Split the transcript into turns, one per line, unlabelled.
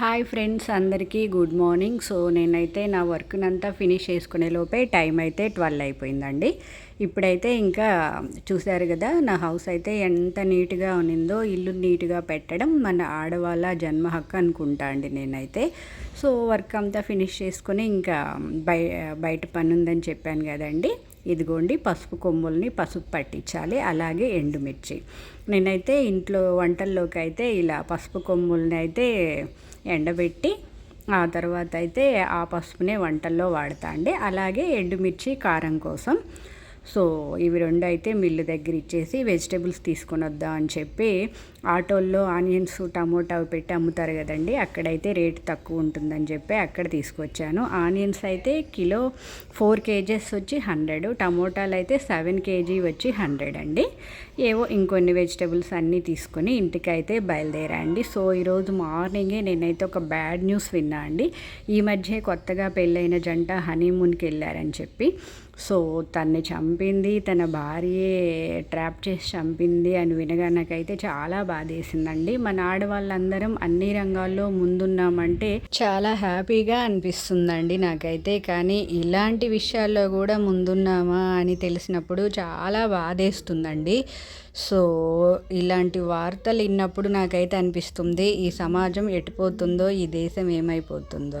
Hi friends అందరికీ good morning. So నేనైతే నా వర్క్నంతా ఫినిష్ చేసుకునే లోపే టైం అయితే ట్వెల్వ్ అయిపోయిందండి. ఇప్పుడైతే ఇంకా చూశారు కదా నా హౌస్ అయితే ఎంత నీట్గా ఉన్నిందో ఇల్లు నీట్గా పెట్టడం మన ఆడవాళ్ళ జన్మ హక్కు అనుకుంటా అండి నేనైతే. సో వర్క్ అంతా ఫినిష్ చేసుకొని ఇంకా బయ బయట పని ఉందని చెప్పాను కదండి. ఇదిగోండి పసుపు కొమ్ముల్ని పసుపు పట్టించాలి అలాగే ఎండుమిర్చి. నేనైతే ఇంట్లో వంటల్లోకి అయితే ఇలా పసుపు కొమ్ముల్ని అయితే ఎండబెట్టి ఆ తర్వాత అయితే ఆ పసుపునే వంటల్లో వాడతా అండి. అలాగే ఎండుమిర్చి కారం కోసం సో ఇవి రెండు అయితే మిల్లు దగ్గర ఇచ్చేసి వెజిటేబుల్స్ తీసుకొని వద్దాం అని చెప్పి ఆటోల్లో ఆనియన్స్ టమోటా పెట్టి అమ్ముతారు కదండి అక్కడైతే రేట్ తక్కువ ఉంటుందని చెప్పి అక్కడ తీసుకొచ్చాను. ఆనియన్స్ అయితే కిలో ఫోర్ కేజెస్ వచ్చి హండ్రెడ్ టమోటాలు అయితే సెవెన్ కేజీ వచ్చి హండ్రెడ్ అండి. ఏవో ఇంకొన్ని వెజిటేబుల్స్ అన్నీ తీసుకొని ఇంటికి అయితే బయలుదేరా అండి సో ఈరోజు మార్నింగే నేనైతే ఒక బ్యాడ్ న్యూస్ విన్నా అండి. ఈ మధ్య కొత్తగా పెళ్ళైన జంట హనీమూన్కి వెళ్ళారని చెప్పి. సో తన్ని చంపింది తన భార్యే ట్రాప్ చేసి చంపింది అని వినగా నాకైతే చాలా బాధేసిందండి. మన ఆడవాళ్ళందరం అన్ని రంగాల్లో ముందున్నామంటే చాలా హ్యాపీగా అనిపిస్తుందండి నాకైతే. కానీ ఇలాంటి విషయాల్లో కూడా ముందున్నామా అని తెలిసినప్పుడు చాలా బాధేస్తుందండి. సో ఇలాంటి వార్తలు విన్నప్పుడు నాకైతే అనిపిస్తుంది ఈ సమాజం ఎటుపోతుందో ఈ దేశం ఏమైపోతుందో.